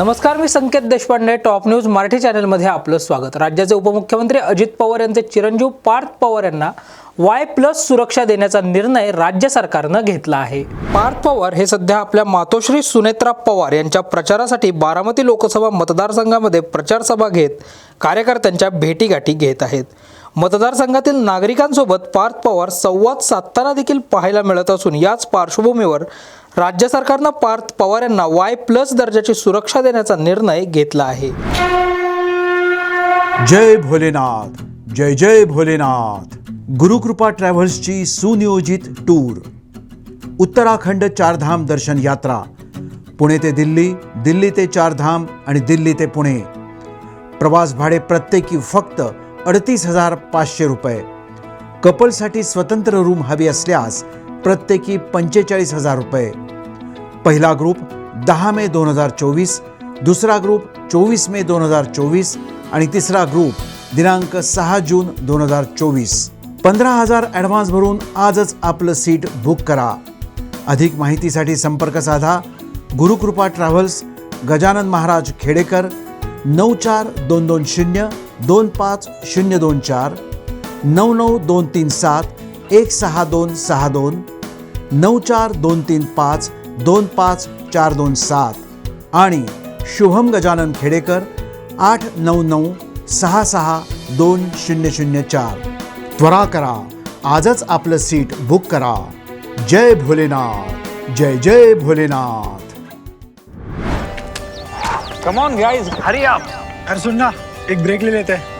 नमस्कार मी Sanket Deshpande top news Marathi चॅनलमध्ये आपलं स्वागत. राज्याचे उपमुख्यमंत्री अजित पवार यांचे चिरंजीव पार्थ पवार यांना वाय प्लस सुरक्षा देण्याचा निर्णय राज्य सरकारनं घेतला आहे. पार्थ पवार हे सध्या आपल्या मातोश्री सुनेत्रा पवार यांच्या प्रचारासाठी बारामती लोकसभा मतदारसंघामध्ये प्रचार सभा घेत कार्यकर्त्यांच्या भेटीगाठी घेत आहेत. मतदारसंघातील नागरिकांसोबत पार्थ पवार संवाद साधताना देखील पाहायला मिळत असून याच पार्श्वभूमीवर राज्य सरकारनं पार्थ पवार यांना वाय प्लस दर्जाची सुरक्षा देण्याचा निर्णय घेतला आहे. जय भोलेनाथ जय जय भोलेनाथ. गुरुकृपा ट्रॅव्हल्सची सुनियोजित टूर. उत्तराखंड चारधाम दर्शन यात्रा. पुणे ते दिल्ली दिल्ली ते चारधाम आणि दिल्ली ते पुणे. प्रवास भाडे प्रत्येकी फक्त अडतीस हजार पाचशे रुपये. कपलसाठी स्वतंत्र रूम हवी असल्यास प्रत्येकी पंचेचाळीस हजार रुपये. पहिला ग्रुप दहा मे दोन हजार चोवीस दुसरा ग्रुप चोवीस मे दोन हजार चोवीस आणि तिसरा ग्रुप दिनांक सहा जून दोन हजार चोवीस. पंधरा हजार ॲडव्हान्स भरून आजच आपलं सीट बुक करा. अधिक माहितीसाठी संपर्क साधा. गुरुकृपा ट्रॅव्हल्स गजानन महाराज खेडेकर नऊ चार दोन दोन शून्य दोन पाच शून्य दोन चार नऊ नऊ दोन तीन सात एक सहा दोन सहा दोन नऊ चार दोन तीन पाच दोन पाच चार दोन सात आणि शुभम गजानन खेडेकर आठ नऊ नऊ सहा सहा दोन शून्य शून्य चार. त्वरा करा आजच आपलं सीट बुक करा. जय भोलेनाथ जय जय Bholenath. Come on guys Hari आप अरे सुन ना एक ब्रेक ले लेते. हैं